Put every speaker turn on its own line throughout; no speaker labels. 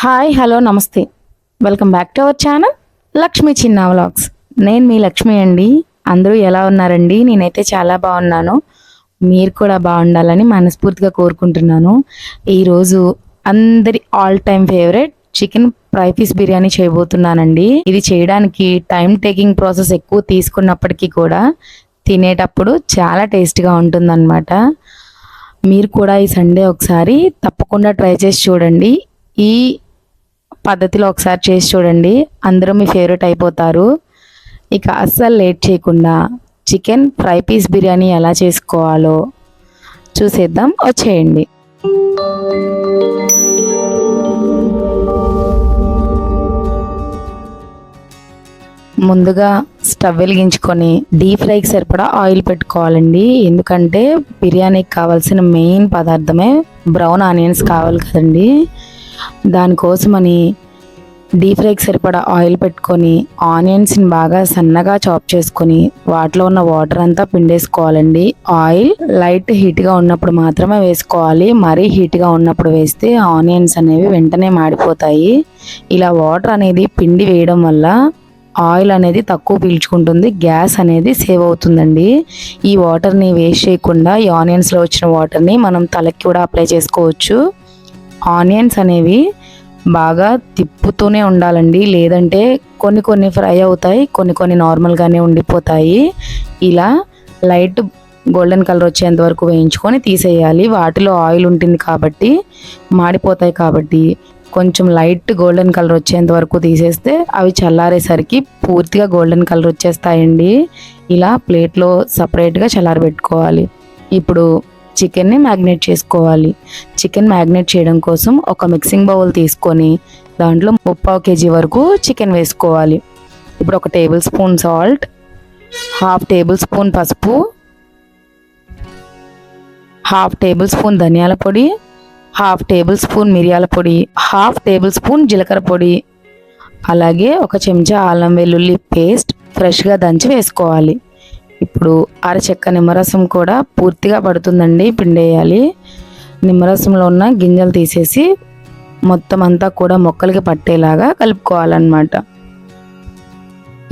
Hi hello namaste. Welcome back to our channel Lakshmi చిన్న vlogs. నేను మీ లక్ష్మి అండి. అందరూ ఎలా ఉన్నారండి? నేనైతే చాలా బాగున్నాను. మీరు కూడా బాగుండాలని మనస్ఫూర్తిగా కోరుకుంటున్నాను. ఈరోజు అందరి all time favourite chicken fry piece biryani చేయబోతున్నానండి. ఇది చేయడానికి టైం టేకింగ్ ప్రాసెస్ ఎక్కువ తీసుకున్నప్పటికీ కూడా తినేటప్పుడు చాలా టేస్ట్గా ఉంటుందన్నమాట. మీరు కూడా ఈ సండే ఒకసారి తప్పకుండా ట్రై చేసి చూడండి. ఈ పద్ధతిలో ఒకసారి చేసి చూడండి. అందరూ మీ ఫేవరెట్ అయిపోతారు. ఇక అస్సలు లేట్ చేయకుండా చికెన్ ఫ్రై పీస్ బిర్యానీ ఎలా చేసుకోవాలో చూసేద్దాం. వచ్చేయండి. ముందుగా స్టవ్ వెలిగించుకొని డీప్ ఫ్రైకి సరిపడా ఆయిల్ పెట్టుకోవాలండి. ఎందుకంటే బిర్యానీకి కావాల్సిన మెయిన్ పదార్థమే బ్రౌన్ ఆనియన్స్ కావాలి కదండి. దానికోసమని డీప్ ఫ్రైకి సరిపడా ఆయిల్ పెట్టుకొని ఆనియన్స్ని బాగా సన్నగా చాప్ చేసుకొని వాటిలో ఉన్న వాటర్ అంతా పిండేసుకోవాలండి. ఆయిల్ లైట్ హీట్గా ఉన్నప్పుడు మాత్రమే వేసుకోవాలి. మరీ హీట్గా ఉన్నప్పుడు వేస్తే ఆనియన్స్ అనేవి వెంటనే మాడిపోతాయి. ఇలా వాటర్ అనేది పిండి వేయడం వల్ల ఆయిల్ అనేది తక్కువ పీల్చుకుంటుంది. గ్యాస్ అనేది సేవ్ అవుతుందండి. ఈ వాటర్ని వేస్ట్ చేయకుండా ఈ ఆనియన్స్లో వచ్చిన వాటర్ని మనం తలకి కూడా అప్లై చేసుకోవచ్చు. ఆనియన్స్ అనేవి బాగా తిప్పుతూనే ఉండాలండి. లేదంటే కొన్ని కొన్ని ఫ్రై అవుతాయి కొన్ని కొన్ని నార్మల్గానే ఉండిపోతాయి. ఇలా లైట్ గోల్డెన్ కలర్ వచ్చేంత వరకు వేయించుకొని తీసేయాలి. వాటిలో ఆయిల్ ఉంటుంది కాబట్టి మాడిపోతాయి కాబట్టి కొంచెం లైట్ గోల్డెన్ కలర్ వచ్చేంత వరకు తీసేస్తే అవి చల్లారేసరికి పూర్తిగా గోల్డెన్ కలర్ వచ్చేస్తాయండి. ఇలా ప్లేట్లో సపరేట్గా చల్లారబెట్టుకోవాలి. ఇప్పుడు చికెన్ని మ్యాగ్నేట్ చేసుకోవాలి. చికెన్ మ్యాగ్నేట్ చేయడం కోసం ఒక మిక్సింగ్ బౌల్ తీసుకొని దాంట్లో ముప్పావు కేజీ వరకు చికెన్ వేసుకోవాలి. ఇప్పుడు ఒక tablespoon salt half tablespoon పసుపు హాఫ్ టేబుల్ స్పూన్ ధనియాల పొడి హాఫ్ టేబుల్ స్పూన్ మిరియాల పొడి హాఫ్ టేబుల్ స్పూన్ జీలకర్ర పొడి. అలాగే ఒక చెంచా అల్లం వెల్లుల్లి పేస్ట్ ఫ్రెష్గా దంచి వేసుకోవాలి. ఇప్పుడు అరచెక్క నిమ్మరసం కూడా పూర్తిగా పడుతుందండి పిండేయాలి. నిమ్మరసంలో ఉన్న గింజలు తీసేసి మొత్తం అంతా కూడా మొక్కలకి పట్టేలాగా కలుపుకోవాలన్నమాట.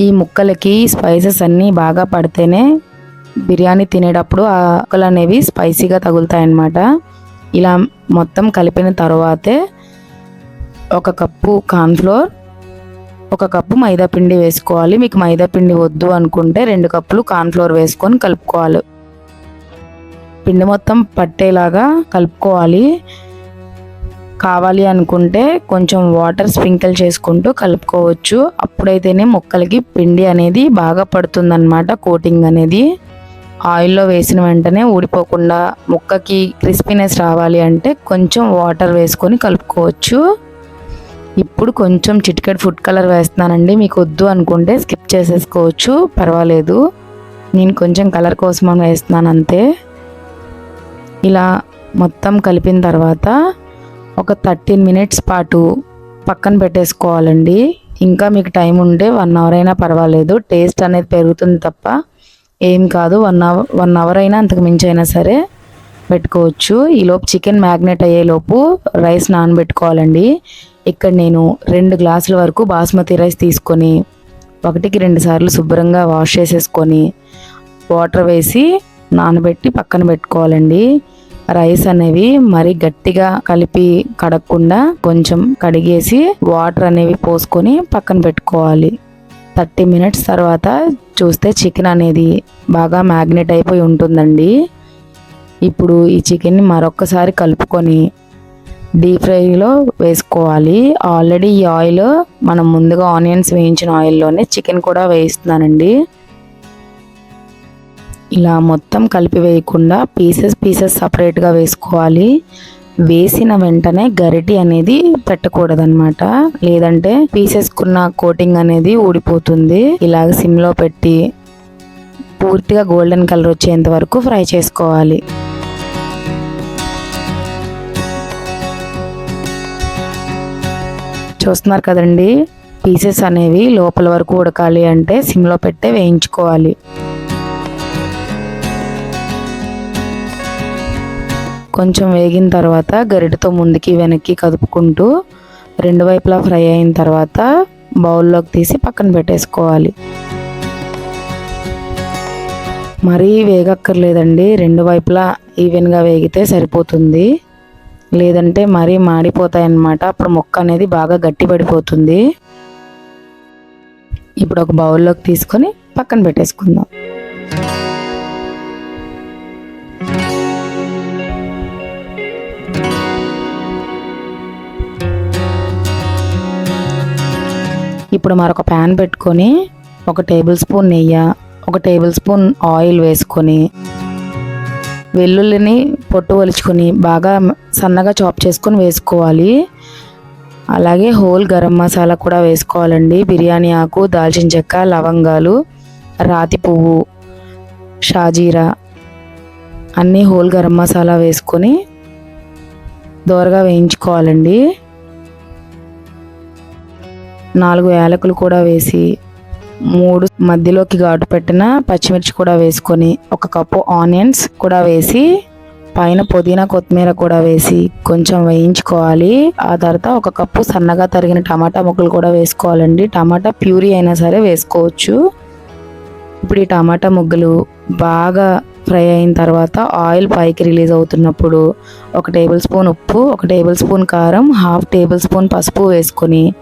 ఈ ముక్కలకి స్పైసెస్ అన్నీ బాగా పడితేనే బిర్యానీ తినేటప్పుడు ఆ ముక్కలు అనేవి స్పైసీగా తగులుతాయన్నమాట. ఇలా మొత్తం కలిపిన తర్వాతే ఒక కప్పు కార్న్ఫ్లోర్ ఒక కప్పు మైదా పిండి వేసుకోవాలి. మీకు మైదా పిండి వద్దు అనుకుంటే రెండు కప్పులు కార్న్ఫ్లోర్ వేసుకొని కలుపుకోవాలి. పిండి మొత్తం పట్టేలాగా కలుపుకోవాలి. కావాలి అనుకుంటే కొంచెం వాటర్ స్ప్రింకిల్ చేసుకుంటూ కలుపుకోవచ్చు. అప్పుడైతేనే ముక్కలకి పిండి అనేది బాగా పడుతుందన్నమాట కోటింగ్ అనేది. ఆయిల్లో వేసిన వెంటనే ఊడిపోకుండా ముక్కకి క్రిస్పీనెస్ రావాలి అంటే కొంచెం వాటర్ వేసుకొని కలుపుకోవచ్చు. ఇప్పుడు కొంచెం చిటికెడ్ ఫుడ్ కలర్ వేస్తున్నానండి. మీకు వద్దు అనుకుంటే స్కిప్ చేసేసుకోవచ్చు. పర్వాలేదు. నేను కొంచెం కలర్ కోసం వేస్తున్నాను అంతే. ఇలా మొత్తం కలిపిన తర్వాత ఒక థర్టీన్ మినిట్స్ పాటు పక్కన పెట్టేసుకోవాలండి. ఇంకా మీకు టైం ఉంటే వన్ అవర్ అయినా పర్వాలేదు. టేస్ట్ అనేది పెరుగుతుంది తప్ప ఏం కాదు. వన్ అవర్ వన్ అవర్ అయినా అంతకు మించి అయినా సరే పెట్టుకోవచ్చు. ఈలోపు చికెన్ మ్యాగ్నెట్ అయ్యేలోపు రైస్ నానబెట్టుకోవాలండి. ఇక్కడ నేను రెండు గ్లాసుల వరకు బాస్మతి రైస్ తీసుకొని ఒకటికి రెండు సార్లు శుభ్రంగా వాష్ చేసేసుకొని వాటర్ వేసి నానబెట్టి పక్కన పెట్టుకోవాలండి. రైస్ అనేవి మరి గట్టిగా కలిపి కడగకుండా కొంచెం కడిగేసి వాటర్ అనేవి పోసుకొని పక్కన పెట్టుకోవాలి. థర్టీ మినిట్స్ తర్వాత చూస్తే చికెన్ అనేది బాగా మ్యాగ్నెట్ అయిపోయి ఉంటుందండి. ఇప్పుడు ఈ చికెన్ని మరొకసారి కలుపుకొని డీప్ ఫ్రైలో వేసుకోవాలి. ఆల్రెడీ ఈ ఆయిల్ మనం ముందుగా ఆనియన్స్ వేయించిన ఆయిల్లోనే చికెన్ కూడా వేయిస్తున్నానండి. ఇలా మొత్తం కలిపి వేయకుండా పీసెస్ పీసెస్ సపరేట్గా వేసుకోవాలి. వేసిన వెంటనే గరిటి అనేది పెట్టకూడదన్నమాట. లేదంటే పీసెస్కున్న కోటింగ్ అనేది ఊడిపోతుంది. ఇలాగ సిమ్లో పెట్టి పూర్తిగా గోల్డెన్ కలర్ వచ్చేంత వరకు ఫ్రై చేసుకోవాలి. చూస్తున్నారు కదండి. పీసెస్ అనేవి లోపల వరకు ఉడకాలి అంటే సిమ్లో పెట్టే వేయించుకోవాలి. కొంచెం వేగిన తర్వాత గరిటతో ముందుకి వెనక్కి కదుపుకుంటూ రెండు వైపులా ఫ్రై అయిన తర్వాత బౌల్లోకి తీసి పక్కన పెట్టేసుకోవాలి. మరీ వేగక్కర్లేదండి. రెండు వైపులా ఈవెన్గా వేగితే సరిపోతుంది. లేదంటే మరీ మాడిపోతాయి అన్నమాట అప్పుడు మొక్క అనేది బాగా గట్టిపడిపోతుంది. ఇప్పుడు ఒక బౌల్లోకి తీసుకొని పక్కన పెట్టేసుకుందాం. ఇప్పుడు మరొక ప్యాన్ పెట్టుకొని ఒక టేబుల్ స్పూన్ నెయ్యి ఒక టేబుల్ స్పూన్ ఆయిల్ వేసుకొని వెల్లుల్లిని పొట్టు ఒలుచుకొని బాగా సన్నగా చాప్ చేసుకొని వేసుకోవాలి. అలాగే హోల్ గరం మసాలా కూడా వేసుకోవాలండి. బిర్యానీ ఆకు దాల్చిన చెక్క లవంగాలు రాతి పువ్వు షాజీరా అన్నీ హోల్ గరం మసాలా వేసుకొని దోరగా వేయించుకోవాలండి. నాలుగు యాలకులు కూడా వేసి మూడు మధ్యలోకి ఘాటు పెట్టిన పచ్చిమిర్చి కూడా వేసుకొని ఒక కప్పు ఆనియన్స్ కూడా వేసి పైన పుదీనా కొత్తిమీర కూడా వేసి కొంచెం వేయించుకోవాలి. ఆ తర్వాత ఒక కప్పు సన్నగా తరిగిన టమాటా ముక్కలు కూడా వేసుకోవాలండి. టమాటా ప్యూరీ అయినా సరే వేసుకోవచ్చు. ఇప్పుడు ఈ టమాటా ముగ్గులు బాగా ఫ్రై అయిన తర్వాత ఆయిల్ పైకి రిలీజ్ అవుతున్నప్పుడు ఒక టేబుల్ స్పూన్ ఉప్పు ఒక టేబుల్ స్పూన్ కారం హాఫ్ టేబుల్ స్పూన్ పసుపు వేసుకొని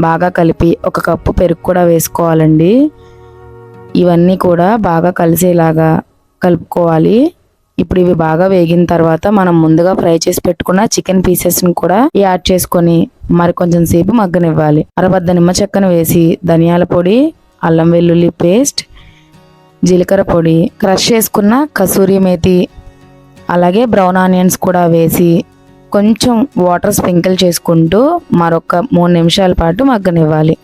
బాగా కలిపి ఒక కప్పు పెరుగు కూడా వేసుకోవాలండి. ఇవన్నీ కూడా బాగా కలిసేలాగా కలుపుకోవాలి. ఇప్పుడు ఇవి బాగా వేగిన తర్వాత మనం ముందుగా ఫ్రై చేసి పెట్టుకున్న చికెన్ పీసెస్ని కూడా యాడ్ చేసుకొని మరి కొంచెం సేపు మగ్గనివ్వాలి. అరబద్ద నిమ్మ చెక్కను వేసి ధనియాల పొడి అల్లం వెల్లుల్లి పేస్ట్ జీలకర్ర పొడి క్రష్ చేసుకున్న కసూరి మేతి అలాగే బ్రౌన్ ఆనియన్స్ కూడా వేసి కొంచెం వాటర్ స్ప్రింకిల్ చేసుకుంటూ మరొక మూడు నిమిషాల పాటు మగ్గనివ్వాలి.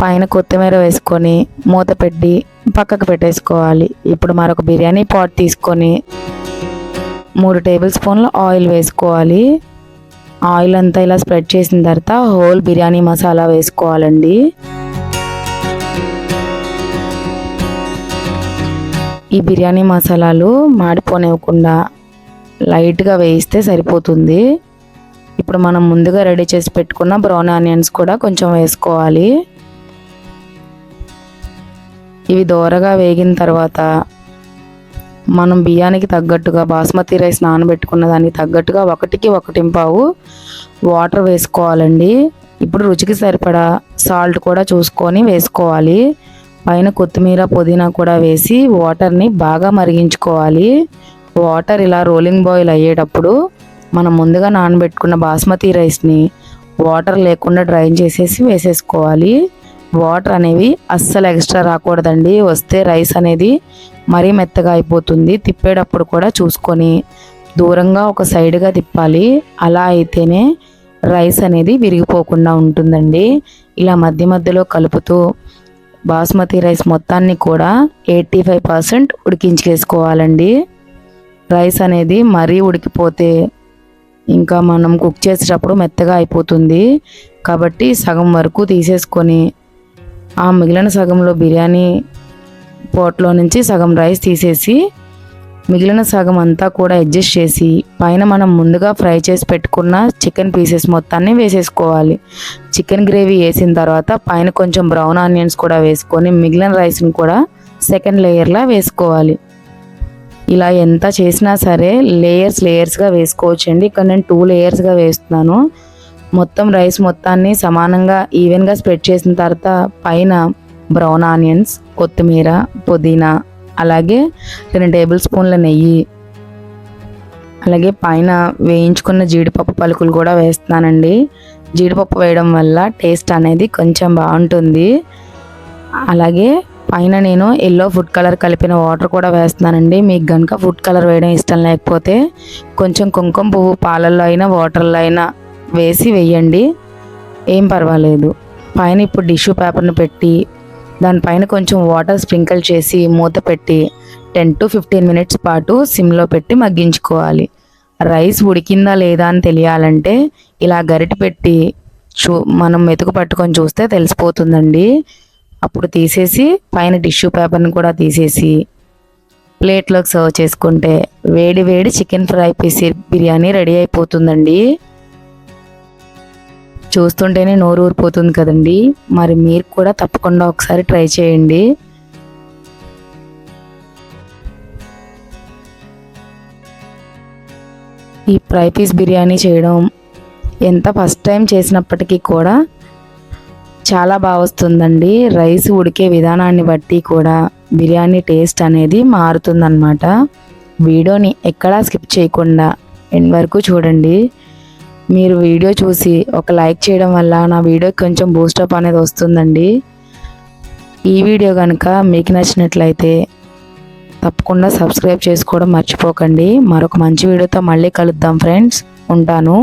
పైన కొత్తిమీర వేసుకొని మూత పెట్టి పక్కకు పెట్టేసుకోవాలి. ఇప్పుడు మరొక బిర్యానీ పాట్ తీసుకొని మూడు టేబుల్ స్పూన్ల ఆయిల్ వేసుకోవాలి. ఆయిల్ అంతా ఇలా స్ప్రెడ్ చేసిన తర్వాత హోల్ బిర్యానీ మసాలా వేసుకోవాలండి. ఈ బిర్యానీ మసాలాలు మాడిపోనివ్వకుండా లైట్గా వేయిస్తే సరిపోతుంది. ఇప్పుడు మనం ముందుగా రెడీ చేసి పెట్టుకున్న బ్రౌన్ ఆనియన్స్ కూడా కొంచెం వేసుకోవాలి. ఇవి దోరగా వేగిన తర్వాత మనం బియ్యానికి తగ్గట్టుగా బాస్మతి రైస్ నానబెట్టుకున్న దానికి తగ్గట్టుగా ఒకటికి ఒకటింపావు వాటర్ వేసుకోవాలండి. ఇప్పుడు రుచికి సరిపడా సాల్ట్ కూడా చూసుకొని వేసుకోవాలి. పైన కొత్తిమీర పుదీనా కూడా వేసి వాటర్ని బాగా మరిగించుకోవాలి. వాటర్ ఇలా రోలింగ్ బాయిల్ అయ్యేటప్పుడు మనం ముందుగా నానబెట్టుకున్న బాస్మతి రైస్ని వాటర్ లేకుండా డ్రైన్ చేసేసి వేసేసుకోవాలి. వాటర్ అనేవి అస్సలు ఎక్స్ట్రా రాకూడదండి. వస్తే రైస్ అనేది మరీ మెత్తగా అయిపోతుంది. తిప్పేటప్పుడు కూడా చూసుకొని దూరంగా ఒక సైడ్గా తిప్పాలి. అలా అయితేనే రైస్ అనేది విరిగిపోకుండా ఉంటుందండి. ఇలా మధ్య మధ్యలో కలుపుతూ బాస్మతి రైస్ మొత్తాన్ని కూడా ఎయిటీ ఫైవ్ పర్సెంట్ ఉడికించేసుకోవాలండి. రైస్ అనేది మరీ ఉడికిపోతే ఇంకా మనం కుక్ చేసేటప్పుడు మెత్తగా అయిపోతుంది. కాబట్టి సగం వరకు తీసేసుకొని ఆ మిగిలిన సగంలో బిర్యానీ పోట్లో నుంచి సగం రైస్ తీసేసి మిగిలిన సగం అంతా కూడా అడ్జస్ట్ చేసి పైన మనం ముందుగా ఫ్రై చేసి పెట్టుకున్న చికెన్ పీసెస్ మొత్తాన్ని వేసేసుకోవాలి. చికెన్ గ్రేవీ వేసిన తర్వాత పైన కొంచెం బ్రౌన్ ఆనియన్స్ కూడా వేసుకొని మిగిలిన రైస్ని కూడా సెకండ్ లేయర్లా వేసుకోవాలి. ఇలా ఎంత చేసినా సరే లేయర్స్ లేయర్స్గా వేసుకోవచ్చండి. ఇక్కడ నేను టూ లేయర్స్గా వేస్తున్నాను. మొత్తం రైస్ మొత్తాన్ని సమానంగా ఈవెన్గా స్ప్రెడ్ చేసిన తర్వాత పైన బ్రౌన్ ఆనియన్స్ కొత్తిమీర పుదీనా అలాగే రెండు టేబుల్ స్పూన్ల నెయ్యి అలాగే పైన వేయించుకున్న జీడిపప్పు పలుకులు కూడా వేస్తున్నానండి. జీడిపప్పు వేయడం వల్ల టేస్ట్ అనేది కొంచెం బాగుంటుంది. అలాగే పైన నేను ఎల్లో ఫుడ్ కలర్ కలిపిన వాటర్ కూడా వేస్తున్నానండి. మీకు కనుక ఫుడ్ కలర్ వేయడం ఇష్టం లేకపోతే కొంచెం కుంకుమ పువ్వు పాలల్లో అయినా వాటర్లో అయినా వేసి వేయండి. ఏం పర్వాలేదు. పైన ఇప్పుడు టిష్యూ పేపర్ని పెట్టి దానిపైన కొంచెం వాటర్ స్ప్రింకిల్ చేసి మూత పెట్టి టెన్ టు ఫిఫ్టీన్ మినిట్స్ పాటు సిమ్లో పెట్టి మగ్గించుకోవాలి. రైస్ ఉడికిందా లేదా అని తెలియాలంటే ఇలా గరిట పెట్టి చూ మనం మెతుకు పట్టుకొని చూస్తే తెలిసిపోతుందండి. అప్పుడు తీసేసి పైన టిష్యూ పేపర్ని కూడా తీసేసి ప్లేట్లోకి సర్వ్ చేసుకుంటే వేడి వేడి chicken fry piece biryani ready అయిపోతుందండి. చూస్తుంటేనే నోరు ఊరిపోతుంది కదండి. మరి మీరు కూడా తప్పకుండా ఒకసారి ట్రై చేయండి. ఈ ఫ్రై పీస్ బిర్యానీ చేయడం ఎంత ఫస్ట్ టైం చేసినప్పటికీ కూడా చాలా బాగా వస్తుందండి. రైస్ ఉడికే విధానాన్ని బట్టి కూడా బిర్యానీ టేస్ట్ అనేది మారుతుందన్నమాట. వీడియోని ఎక్కడా స్కిప్ చేయకుండా ఎండ్ వరకు చూడండి. మీరు వీడియో చూసి ఒక లైక్ చేయడం వల్ల నా వీడియోకి కొంచెం బూస్టప్ అనేది వస్తుందండి. ఈ వీడియో కనుక మీకు నచ్చినట్లయితే తప్పకుండా సబ్స్క్రైబ్ చేసుకోవడం మర్చిపోకండి. మరొక మంచి వీడియోతో మళ్ళీ కలుద్దాం ఫ్రెండ్స్. ఉంటాను.